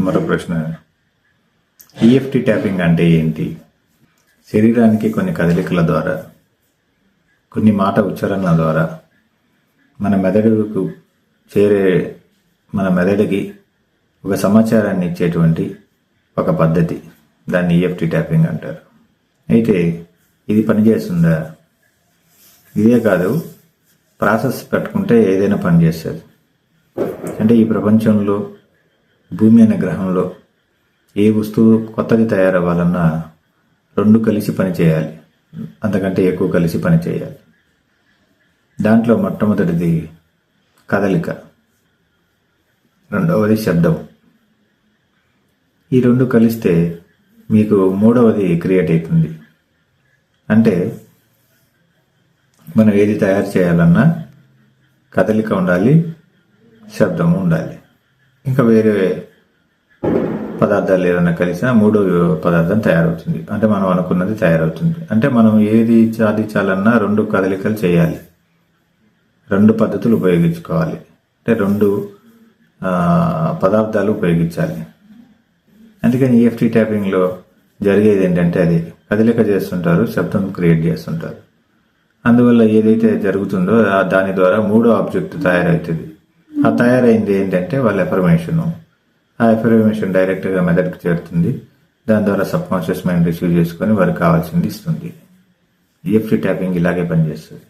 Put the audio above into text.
మరో ప్రశ్న. EFT tapping అంటే ఏంటి? శరీరానికి కొన్ని కదలికల ద్వారా కొన్ని మాట ఉచ్చారణల ద్వారా మన మెదడుకు చేరే మన మెదడుకి ఒక సమాచారాన్ని ఇచ్చేటువంటి ఒక పద్ధతి. దాన్ని ఈఎఫ్టి ట్యాపింగ్ అంటారు. అయితే ఇది పనిచేస్తుందా? ఇదే కాదు ప్రాసెస్ పెట్టుకుంటే ఏదైనా పని చేస్తుంది. అంటే ఈ ప్రపంచంలో భూమి అనే గ్రహంలో ఏ వస్తువు కొత్తది తయారవ్వాలన్నా రెండు కలిసి పని చేయాలి. అంతకంటే ఎక్కువ కలిసి పని చేయాలి. దాంట్లో మొట్టమొదటిది కదలిక. రెండవది శబ్దం. ఈ రెండు కలిస్తే మీకు మూడవది క్రియేట్ అవుతుంది. అంటే మనం ఏది తయారు చేయాలన్నా కదలిక ఉండాలి శబ్దము ఉండాలి. ఇంకా వేరే పదార్థాలు ఏదైనా కలిసినా మూడో పదార్థం తయారవుతుంది. అంటే మనం అనుకున్నది తయారవుతుంది. అంటే మనం ఏది సాధించాలన్నా రెండు కదలికలు చేయాలి. రెండు పద్ధతులు ఉపయోగించుకోవాలి. అంటే రెండు పదార్థాలు ఉపయోగించాలి. అందుకని ఈఎఫ్టీ ట్యాపింగ్లో జరిగేది ఏంటంటే అది కదలిక చేస్తుంటారు శబ్దం క్రియేట్ చేస్తుంటారు. అందువల్ల ఏదైతే జరుగుతుందో దాని ద్వారా మూడో ఆబ్జెక్ట్ తయారవుతుంది. ఆ తయారైంది ఏంటంటే వాళ్ళ ఎఫర్మేషన్ ఆ ఎఫర్మేషన్ డైరెక్ట్గా మెదడుకు చేరుతుంది. దాని ద్వారా సబ్ కాన్షియస్ మైండ్ రిసీవ్ చేసుకొని వారికి కావాల్సింది ఇస్తుంది. ఈఎఫ్టీ ట్యాపింగ్ ఇలాగే పనిచేస్తుంది.